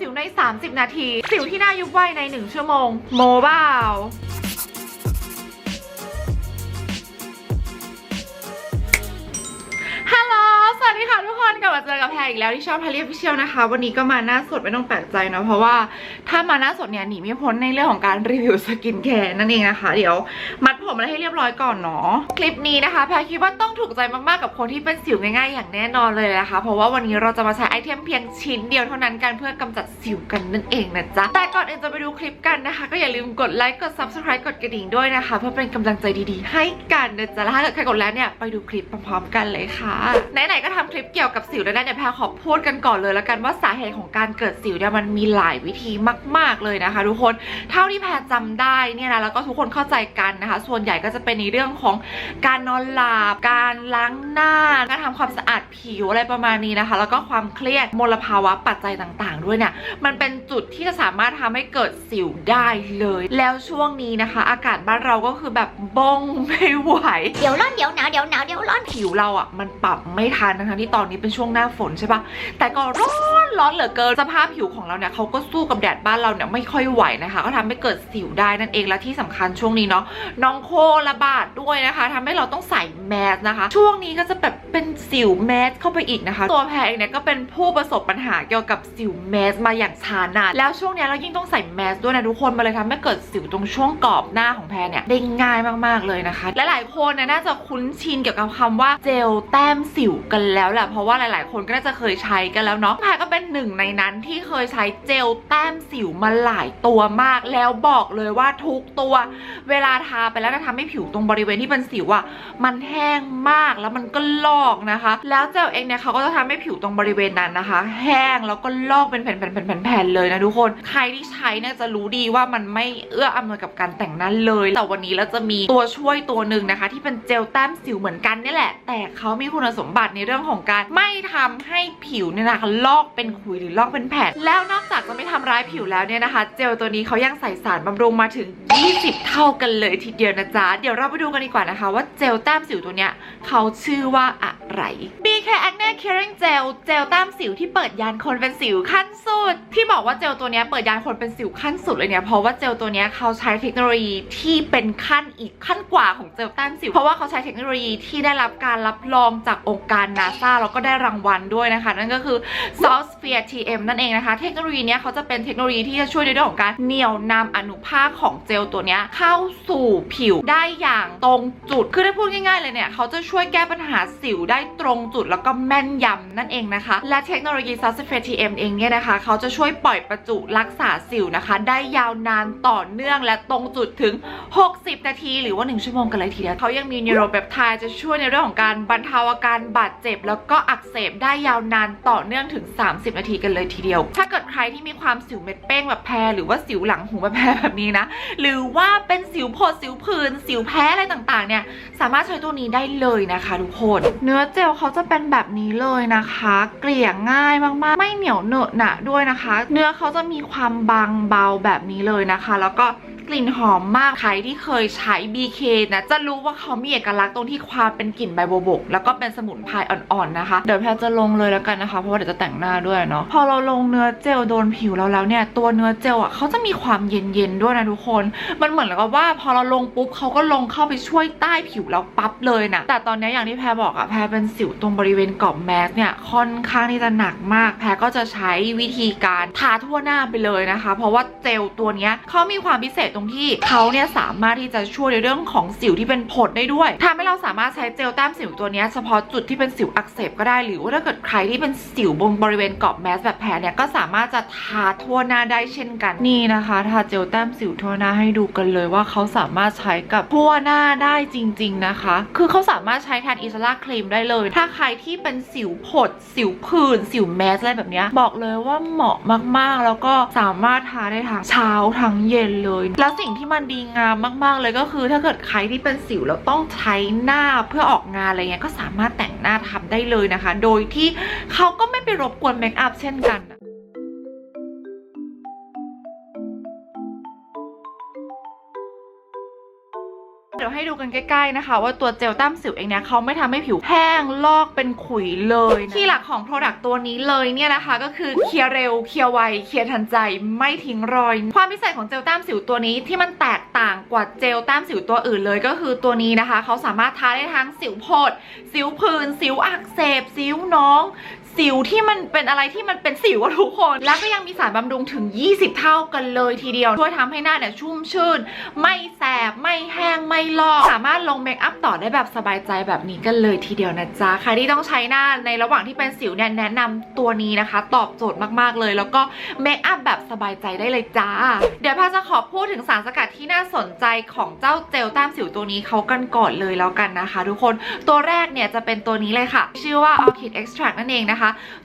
สิวใน 30 นาที สิวที่หน้ายุบไวใน 1 ชั่วโมง โมบ้าฮัลโหล สวัสดีค่ะทุกคน กลับมาเจอกับแพรอีกแล้วที่ชอบพาเรียพิเชียวนะคะ วันนี้ก็มาหน้าสดไม่ต้องแปลกใจนะ เพราะว่า ถ้ามาหน้าสดเนี่ยหนีไม่พ้นในเรื่องของการรีวิวสกินแคร์นั่นเองนะคะ เดี๋ยวมัดผมอะไรให้เรียบร้อยก่อนเนาะคลิปนี้นะคะแพรคิดว่าต้องถูกใจมากๆกับคนที่เป็นสิวง่ายๆ อย่างแน่นอนเลยนะคะ เพราะว่าวันนี้เราจะมาใช้ไอเทมเพียงชิ้นเดียวเท่านั้นกันเพื่อกำจัดสิวกันนั่นเองนะจ๊ะแต่ก่อนอื่นจะไปดูคลิปกันนะคะ ก็อย่าลืมกดไลค์กด subscribe กดกระดิ่งด้วยนะคะ เพื่อเป็นกำลังใจดีๆ ให้กันนะจ๊ะแล้วถ้าเกิดใครกดแล้วเนี่ยไปดูคลิปพร้อมๆ กันเลยค่ะไหนๆก็ทำคลิปเกี่ยวกับสิวแล้วนะเดี๋ยวแพรขอพูดกันก่อนเลยแล้วกันว่าสาเหตุของการเกิดสิวเนี่ยมันมีหลายวิธีมากๆ เลยนะคะ ทุกคนเท่าที่แพรจำได้เนี่ยนะแล้วก็ทุกคนเข้าใจกันนะคะ ส่วนใหญ่ก็จะเป็นในเรื่องของการนอนหลับการล้างหน้าการทำความสะอาดผิวอะไรประมาณนี้นะคะ แล้วก็ความเครียดมลภาวะปัจจัยต่าง ๆ ด้วยเนี่ยมันเป็นจุดที่จะสามารถทำให้เกิดสิวได้เลย แล้วช่วงนี้นะคะ อากาศบ้านเราก็คือแบบบงไม่ไหวเดี๋ยวร้อนเดี๋ยวหนาวเดี๋ยวหนาวเดี๋ยวร้อนผิวเราอะมันปรับไม่ทันทั้งที่ตอนนี้เป็นช่วงหน้าฝนใช่ปะแต่ก็ร้อนร้อนเหลือเกินสภาพผิวของเราเนี่ยเขาก็สู้กับแดดบ้านเราเนี่ยไม่ค่อยไหวนะคะ ก็ทำให้เกิดสิวได้นั่นเองและที่สำคัญช่วงนี้เนาะน้องโคระบาดด้วยนะคะทำให้เราต้องใส่แมสนะคะ ช่วงนี้ก็จะแบบเป็นสิวแมสเข้าไปอีกนะคะ ตัวแพรเองเนี่ยก็เป็นผู้ประสบปัญหาเกี่ยวกับสิวแมสมาอย่างช้านานแล้วช่วงนี้เรายิ่งต้องใส่แมสด้วยนะทุกคนมาเลยทำให้เกิดสิวตรงช่วงกรอบหน้าของแพรเนี่ยได้ง่ายมากๆเลยนะคะและหลายคนเนี่ยน่าจะคุ้นชินเกี่ยวกับคำว่าเจลแต้มสิวกันแล้วแหละเพราะว่าหลาย ๆ คนก็น่าจะเคยใช้กันแล้วเนาะแพรก็เป็นหนึ่งในนั้นที่เคยใช้เจลแต้มสิวมาหลายตัวมาก แล้วบอกเลยว่าทุกตัว เวลาทาไปแล้วจะทำให้ผิวตรงบริเวณที่เป็นสิวอะมันแห้งมากแล้วมันก็ลอกนะคะ แล้วเจลเองเนี่ยเขาก็จะทำให้ผิวตรงบริเวณนั้นนะคะ แห้งแล้วก็ลอกเป็นแผ่นๆๆๆๆเลยนะทุกคน ใครที่ใช้เนี่ยจะรู้ดีว่ามันไม่เอื้ออำนวยกับการแต่งหน้าเลย แต่วันนี้เราจะมีตัวช่วยตัวหนึ่งนะคะ ที่เป็นเจลแต้มสิวเหมือนกันนี่แหละ แต่เขามีคุณสมบัติในเรื่องของการไม่ทำให้ผิวเนี่ยนะคะลอกเป็นขุยหรือลอกเป็นแผ่น แล้วนอกจากจะไม่ทำร้ายผิวแล้วเนี่ยนะคะ เจลตัวนี้เขายังใส่สารบำรุงมาถึง 20 เท่ากันเลยทีเดียวนะจ๊ะ เดี๋ยวเราไปดูกันดีกว่านะคะ ว่าเจลแต้มสิวตัวเนี้ยเขาชื่อว่าอะไร BK Acne Curing Gel เจลแต้มสิวที่เปิดยานคนเป็นสิวขั้นสุด ที่บอกว่าเจลตัวเนี้ยเปิดยานคนเป็นสิวขั้นสุดเลยเนี่ยเพราะว่าเจลตัวเนี้ยเขาใช้เทคโนโลยีที่เป็นขั้นอีกขั้นกว่าของเจลแต้มสิว เพราะว่าเขาใช้เทคโนโลยีที่ได้รับการรับรองจากองค์การนาซาแล้วก็ได้รางวัลด้วยนะคะ นั่นก็คือ Salt Sphere TM นั่นเองนะคะ เทคโนโลยีเนี้ยเขาจะเป็นเทคโนโลยีที่จะช่วยในเรื่องของการเหนี่ยวนำอนุภาคของเจลตัวนี้เข้าสู่ผิวได้อย่างตรงจุด คือถ้าพูดง่ายๆเลยเนี่ย เขาจะช่วยแก้ปัญหาสิวได้ตรงจุดแล้วก็แม่นยำนั่นเองนะคะ และเทคโนโลยี Salt Sphere TM เองเนี่ยนะคะ เขาจะช่วยปล่อยประจุรักษาสิวนะคะ ได้ยาวนานต่อเนื่องและตรงจุดถึง 60 นาที หรือว่า 1 ชั่วโมงกันเลยทีเดียวเขายังมีนิโรเปปไทด์จะช่วยในเรื่องของการบรรเทาอาการบาดเจ็บ แล้วก็อักเสบได้ยาวนานต่อเนื่องถึง 30 นาทีกันเลยทีเดียว ถ้าเกิดใครที่มีความสิวเม็ดเป้งแบบแพ้หรือว่าสิวหลังหูแบบแพ้แบบนี้นะ หรือว่าเป็นสิวผดสิวผื่นสิวแพ้อะไรต่างๆ เนี่ย สามารถใช้ตัวนี้ได้เลยนะคะทุกคน เนื้อเจลเขาจะเป็นแบบนี้เลยนะคะ เกลี่ยง่ายมากๆ ไม่เหนียวเหนอะหนะด้วยนะคะ เนื้อเขาจะมีความบางเบาแบบนี้เลยนะคะ แล้วก็ กลิ่นหอมมาก ใครที่เคยใช้ BK นะ จะรู้ว่าเขามีเอกลักษณ์ตรงที่ความเป็นกลิ่นใบโบวบก แล้วก็เป็นสมุนไพรอ่อนๆนะคะ เดี๋ยวแพรจะลงเลยแล้วกันนะคะ เพราะว่าเดี๋ยวจะแต่งหน้าด้วยเนาะ พอเราลงเนื้อเจลโดนผิวเราแล้วเนี่ย ตัวเนื้อเจลอะเขาจะมีความเย็นๆด้วยนะทุกคน มันเหมือนกับว่าพอเราลงปุ๊บเขาก็ลงเข้าไปช่วยใต้ผิวเราปั๊บเลยนะ แต่ตอนนี้อย่างที่แพรบอกอะแพรเป็นสิวตรงบริเวณกรอบแมสเนี่ยค่อนข้างที่จะหนักมาก แพรก็จะใช้วิธีการทาทั่วหน้าไปเลยนะคะ เพราะว่าเจลตัวเนี้ยเขามีความพิเศษตรงที่เขาเนี่ยสามารถที่จะช่วยในเรื่องของสิวที่เป็นผดได้ด้วยทำให้เราสามารถใช้เจลแต้มสิวตัวนี้เฉพาะจุดที่เป็นสิวอักเสบก็ได้หรือว่าถ้าเกิดใครที่เป็นสิวบนบริเวณกรอบแมสแบบแพรเนี่ยก็สามารถจะทาทั่วหน้าได้เช่นกันนี่นะคะทาเจลแต้มสิวทั่วหน้าให้ดูกันเลยว่าเขาสามารถใช้กับทั่วหน้าได้จริง ๆนะคะ คือเขาสามารถใช้แทนอิสระครีมได้เลย ถ้าใครที่เป็นสิวผด สิวผื่นสิวแมสอะไรแบบนี้บอกเลยว่าเหมาะมากๆ แล้วก็สามารถทาได้ทั้งเช้าทั้งเย็นเลยแล้วสิ่งที่มันดีงามมาก ๆ เลยก็คือ ถ้าเกิดใครที่เป็นสิวแล้วต้องใช้หน้าเพื่อออกงานอะไรเงี้ยก็สามารถแต่งหน้าทำได้เลยนะคะ โดยที่เขาก็ไม่ไปรบกวนเมคอัพเช่นกัน ยวให้ดูกันใกล้ๆนะคะ ว่าตัวเจลแต้มสิวเองเนี่ยเขาไม่ทำให้ผิวแห้งลอกเป็นขุยเลยที่หลักของ Product ตัวนี้เลยเนี่ยนะคะ ก็คือเคลียร์เร็วเคลียร์ไวเคลียร์ทันใจไม่ทิ้งรอย ความพิเศษของเจลแต้มสิวตัวนี้ที่มันแตกต่างกว่าเจลแต้มสิวตัวอื่นเลยก็คือตัวนี้นะคะเขาสามารถทาได้ทั้งสิวโพดสิวผื่นสิวอักเสบสิวน้อง สิวที่มันเป็นอะไรที่มันเป็นสิวอะทุกคน แล้วก็ยังมีสารบำรุงถึง 20 เท่ากันเลยทีเดียว ช่วยทำให้หน้าเนี่ยชุ่มชื่น ไม่แสบ ไม่แห้ง ไม่ลอก สามารถลงเมคอัพต่อได้แบบสบายใจแบบนี้กันเลยทีเดียวนะจ๊ะ ใครที่ต้องใช้หน้าในระหว่างที่เป็นสิวเนี่ยแนะนำตัวนี้นะคะ ตอบโจทย์มากๆเลย แล้วก็เมคอัพแบบสบายใจได้เลยจ้า เดี๋ยวพาจะขอพูดถึงสารสกัดที่น่าสนใจของเจ้าเจลแต้มสิวตัวนี้เขากันก่อนเลยแล้วกันนะคะ ทุกคน ตัวแรกเนี่ยจะเป็นตัวนี้เลยค่ะ ชื่อว่า Orchid Extract นั่นเองนะคะ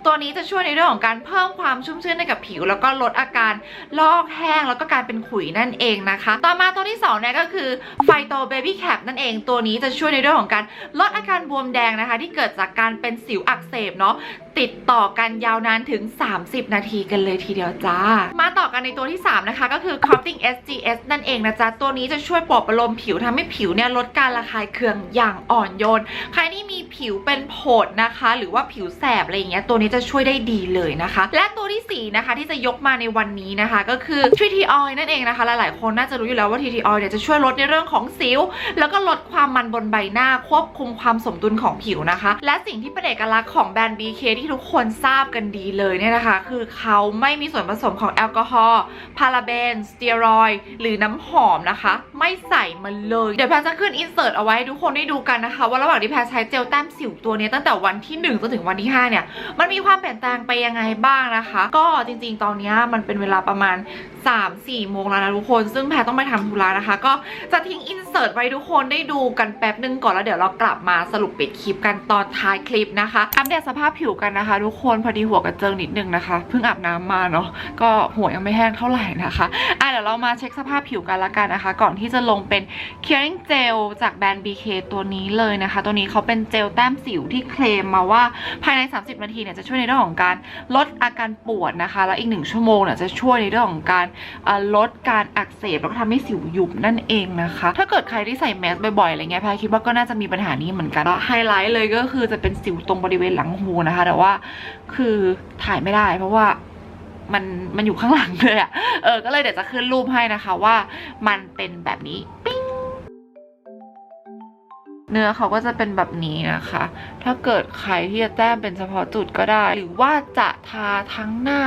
ตัวนี้จะช่วยในเรื่องของการเพิ่มความชุ่มชื่นให้กับผิว แล้วก็ลดอาการลอกแห้งแล้วก็การเป็นขุยนั่นเองนะคะ ต่อมาตัวที่2เนี่ยก็คือไฟโตเบบี้แคปนั่นเอง ตัวนี้จะช่วยในเรื่องของการลดอาการบวมแดงนะคะ ที่เกิดจากการเป็นสิวอักเสบเนาะ ติดต่อกันยาวนานถึง 30 นาทีกันเลยทีเดียวจ้า มาต่อกันในตัวที่ 3 นะคะ ก็คือ Crafting SGS นั่นเองนะจ๊ะ ตัวนี้จะช่วยปลอบประโลมผิวทำให้ผิวเนี่ยลดการระคายเคืองอย่างอ่อนโยน ใครที่มีผิวเป็นโผดนะคะ หรือว่าผิวแสบอะไรอย่างเงี้ยตัวนี้จะช่วยได้ดีเลยนะคะ และตัวที่ 4 นะคะ ที่จะยกมาในวันนี้นะคะ ก็คือ 3T Oil นั่นเองนะคะ หลายๆคนน่าจะรู้อยู่แล้วว่า 3T Oil เนี่ยจะช่วยลดในเรื่องของสิว แล้วก็ลดความมันบนใบหน้าควบคุมความสมดุลของผิวนะคะ และสิ่งที่เป็นเอกลักษณ์ของแบรนด์ BK ที่ทุกคนทราบกันดีเลยเนี่ยนะคะ คือเขาไม่มีส่วนผสมของแอลกอฮอล์พาราเบนสเตียรอยหรือน้ำหอมนะคะ ไม่ใส่มันเลย เดี๋ยวแพรจะขึ้นอินเสิร์ตเอาไว้ให้ทุกคนได้ดูกันนะคะ ว่าระหว่างที่แพรใช้เจลแต้มสิวตัวนี้ตั้งแต่วันที่1จนถึงวันที่5เนี่ยมันมีความเปลี่ยนแปลงไปยังไงบ้างนะคะ ก็จริงๆ ตอนนี้มันเป็นเวลาประมาณ 3-4โมงแล้วนะทุกคน ซึ่งแพรต้องไปทำธุระนะคะ ก็จะทิ้งอินเสิร์ตไว้ทุกคนได้ดูกันแป๊บนึงก่อนแล้วเดี๋ยวเรากลับมาสรุปปิดคลิปกันตอนท้ายคลิปนะคะ อัปเดตสภาพผิวกันนะคะ ทุกคนพอดีหัวกระเจิงนิดนึงนะคะเพิ่งอาบน้ำมาเนาะก็หัวยังไม่แห้งเท่าไหร่นะคะอะเดี๋ยวเรามาเช็คสภาพผิวกันละกันนะคะ ก่อนที่จะลงเป็น Curing Gel จากแบรนด์ BK ตัวนี้เลยนะคะ ตัวนี้เขาเป็นเจลแต้มสิวที่เคลมมาว่าภายใน 30 นาทีเนี่ยจะช่วยในเรื่องของการลดอาการปวดนะคะ แล้วอีกหนึ่งชั่วโมงเนี่ยจะช่วยในเรื่องของการลดการอักเสบแล้วก็ทำให้สิวยุบนั่นเองนะคะ ถ้าเกิดใครที่ใส่แมสบ่อยๆอะไรเงี้ยแพรคิดว่าก็น่าจะมีปัญหานี้เหมือนกันแล้วไฮไลท์เลยก็คือจะเป็นสิวตรงบริเวณหลังหูนะคะ แต่ว่าคือถ่ายไม่ได้เพราะว่า มันมันอยู่ข้างหลังเลยอะเออ ก็เลยเดี๋ยวจะขึ้นรูปให้นะคะว่ามันเป็นแบบนี้ปิ๊งเนื้อเขาก็จะเป็นแบบนี้นะคะ ถ้าเกิดใครที่จะแต้มเป็นเฉพาะจุดก็ได้ หรือว่าจะทาทั้งหน้า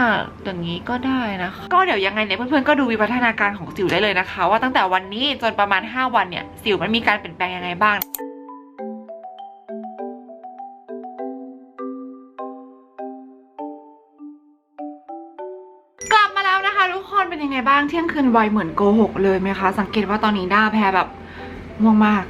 อย่างนี้ก็ได้นะคะ ก็เดี๋ยวยังไงเนี่ยเพื่อนๆก็ดูวิวัฒนาการของสิวได้เลยนะคะ ว่าตั้งแต่วันนี้จนประมาณ 5 วันเนี่ย สิวมันมีการเปลี่ยนแปลงยังไงบ้าง ยังไงบ้างเที่ยงคืนไวเหมือนโกหกเลยไหมคะ สังเกตว่าตอนนี้หน้าแพรแบบง่วงมาก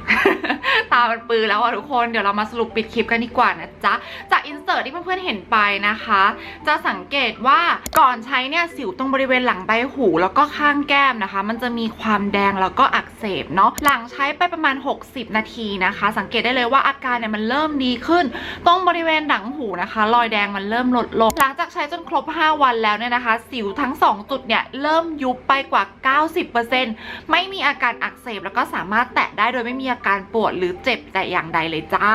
ตามันปือแล้วอะทุกคนเดี๋ยวเรามาสรุปปิดคลิปกันดีกว่านะจ๊ะ จากอินเสิร์ตที่เพื่อนๆเห็นไปนะคะ จะสังเกตว่าก่อนใช้เนี่ยสิวตรงบริเวณหลังใบหู แล้วก็ข้างแก้มนะคะ มันจะมีความแดงแล้วก็อักเสบเนาะหลังใช้ไปประมาณ 60 นาทีนะคะ สังเกตได้เลยว่าอาการเนี่ยมันเริ่มดีขึ้น ตรงบริเวณหลังหูนะคะ รอยแดงมันเริ่มลดลง หลังจากใช้จนครบ 5 วันแล้วเนี่ยนะคะ สิวทั้ง 2 จุดเนี่ยเริ่มยุบไปกว่า 90%ไม่มีอาการอักเสบแล้วก็สามารถแตะได้โดยไม่มีอาการปวดหรือเจ็บแต่อย่างใดเลยจ้า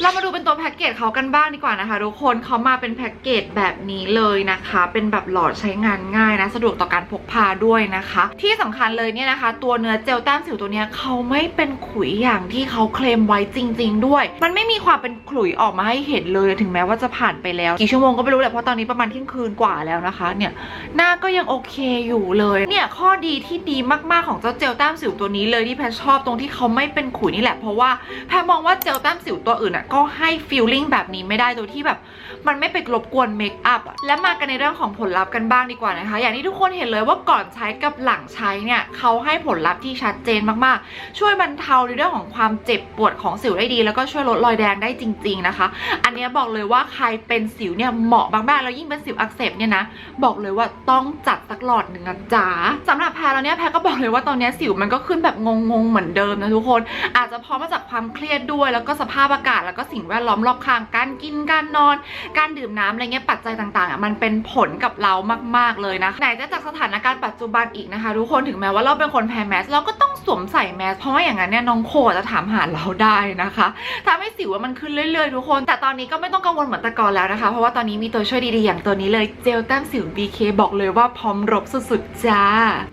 เรามาดูเป็นตัวแพ็กเกจเขากันบ้างดีกว่านะคะทุกคนเขามาเป็นแพ็กเกจแบบนี้เลยนะคะ เป็นแบบหลอดใช้งานง่ายนะ สะดวกต่อการพกพาด้วยนะคะ ที่สำคัญเลยเนี่ยนะคะ ตัวเนื้อเจลแต้มสิวตัวเนี้ยเขาไม่เป็นขุยอย่างที่เขาเคลมไว้จริง ๆ ด้วย มันไม่มีความเป็นขุยออกมาให้เห็นเลยถึงแม้ว่าจะผ่านไปแล้วกี่ชั่วโมงก็ไม่รู้แหละเพราะตอนนี้ประมาณเที่ยงคืนกว่าแล้วนะคะ เนี่ยหน้าก็ยังโอเคอยู่เลยเนี่ยข้อดีที่ดีมากๆของเจ้าเจลแต้มสิวตัวนี้เลยที่แพรชอบตรงที่เขาไม่เป็นขุยนี่แหละเพราะว่าแพรมองว่าเจลแต้มสิวตัวอื่นอะก็ให้ฟีลลิ่งแบบนี้ไม่ได้โดยที่แบบ มันไม่ไปรบกวนเมคอัพอะและมากันในเรื่องของผลลัพธ์กันบ้างดีกว่านะคะ อย่างที่ทุกคนเห็นเลยว่าก่อนใช้กับหลังใช้เนี่ยเขาให้ผลลัพธ์ที่ชัดเจนมากๆ ช่วยบรรเทาในเรื่องของความเจ็บปวดของสิวได้ดี แล้วก็ช่วยลดรอยแดงได้จริง ๆนะคะ อันนี้บอกเลยว่าใครเป็นสิวเนี่ยเหมาะมากๆแล้วยิ่งเป็นสิวอักเสบเนี่ยนะบอกเลยว่าต้องจัดสักหลอดหนึ่งนะจ๊ะสำหรับแพรแล้วเนี่ยแพรก็บอกเลยว่าตอนนี้สิวมันก็ขึ้นแบบงงๆเหมือนเดิมนะทุกคน อาจจะเพราะมาจากความเครียดด้วยแล้วก็สภาพอากาศแล้วก็สิ่งแวดล้อมรอบข้างการกินการนอน การดื่มน้ำอะไรเงี้ยปัจจัยต่างๆอะมันเป็นผลกับเรามาก ๆเลยนะไหนจะจากสถานการณ์ปัจจุบันอีกนะคะทุกคนถึงแม้ว่าเราเป็นคนแพ้แมสเราก็ต้องสวมใส่แมสเพราะว่าอย่างนั้นเนี่ยน้องโคจะถามหาเราได้นะคะทำให้สิวมันขึ้นเรื่อยๆทุกคน แต่ตอนนี้ก็ไม่ต้องกังวลเหมือนแต่ก่อนแล้วนะคะ เพราะว่าตอนนี้มีตัวช่วยดีๆอย่างตัวนี้เลยเจลแต้มสิว BK บอกเลยว่าพร้อมรบสุดๆจ้า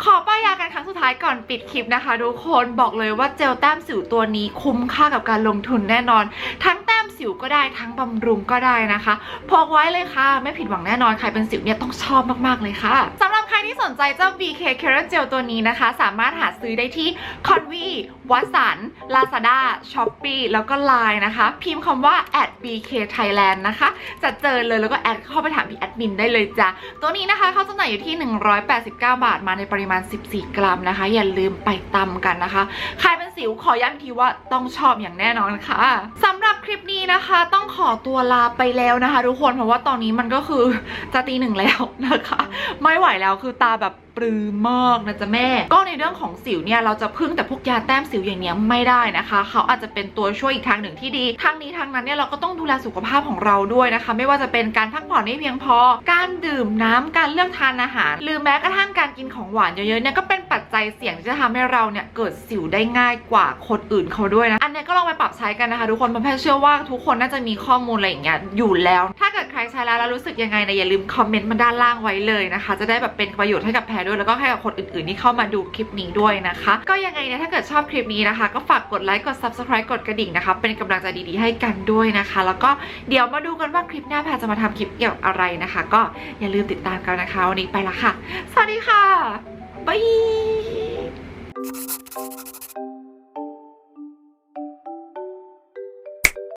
ขอป้ายยากันครั้งสุดท้ายก่อนปิดคลิปนะคะทุกคนบอกเลยว่าเจลแต้มสิวตัวนี้คุ้มค่ากับการลงทุนแน่นอนทั้งแต้มสิวก็ได้ทั้งบำรุงก็ได้นะคะพกไว้เลยค่ะ ไม่ผิดหวังแน่นอนใครเป็นสิวเนี่ยต้องชอบมากๆเลยค่ะสำหรับใครที่สนใจเจ้า BK c a r a Gel ตัวนี้นะคะ สามารถหาซื้อได้ที่ Convi วัสัน Lazada Shopee แล้วก็ Line นะคะ พิมพ์คำว่า @bk Thailand นะคะ จะเจอเลยแล้วก็แอดเข้าไปถามพี่แอดมินได้เลยจ้ะ ตัวนี้นะคะเขาจำหน่ายอยู่ที่ 189 บาทมาในปริมาณ 14 กรัมนะคะ อย่าลืมไปตำกันนะคะ ใครเป็นสิวขอย้ำอีกทีว่าต้องชอบอย่างแน่นอนค่ะสำหรับคลิปนี้นะคะต้องขอตัวลาไปแล้วนะคะ ทุกคนเพราะว่าตอนนี้มันก็คือจะตีหนึ่งแล้วนะคะ ไม่ไหวแล้วคือตาแบบ ปรือมากนะจ๊ะแม่ ก็ในเรื่องของสิวเนี่ยเราจะพึ่งแต่พวกยาแต้มสิวอย่างเนี้ยไม่ได้นะคะ เขาอาจจะเป็นตัวช่วยอีกทางหนึ่งที่ดีทางนี้ทางนั้นเนี่ยเราก็ต้องดูแลสุขภาพของเราด้วยนะคะ ไม่ว่าจะเป็นการพักผ่อนให้เพียงพอ การดื่มน้ำการเลือกทานอาหาร หรือแม้กระทั่งการกินของหวานเยอะๆเนี่ยก็เป็น จจัยเสี่ยงที่จะทำให้เราเนี่ยเกิดสิวได้ง่ายกว่าคนอื่นเขาด้วยนะ อันเนี้ยก็ลองไปปรับใช้กันนะคะ ทุกคนเพราะแพทย์เชื่อว่าทุกคนน่าจะมีข้อมูลอะไรอย่างเงี้ยอยู่แล้ว ถ้าเกิดใครใช้แล้วแล้วรู้สึกยังไงเนี่ยอย่าลืมคอมเมนต์มาด้านล่างไว้เลยนะคะ จะได้แบบเป็นประโยชน์ให้กับแพรด้วยแล้วก็ให้กับคนอื่นๆที่เข้ามาดูคลิปนี้ด้วยนะคะ ก็ยังไงเนี่ยถ้าเกิดชอบคลิปนี้นะคะ ก็ฝากกดไลค์กด subscribe กดกระดิ่งนะคะเป็นกำลังใจดีๆให้กันด้วยนะคะ แล้วก็เดี๋ยวมาดูกันว่าคลิปหน้าแพรจะมาทำคลิปเกี่ยวกับอะไรนะคะ ก็อย่าลืมติดตามกันนะคะวันนี้ไปละค่ะ สวัสดีค่ะ บ๊าย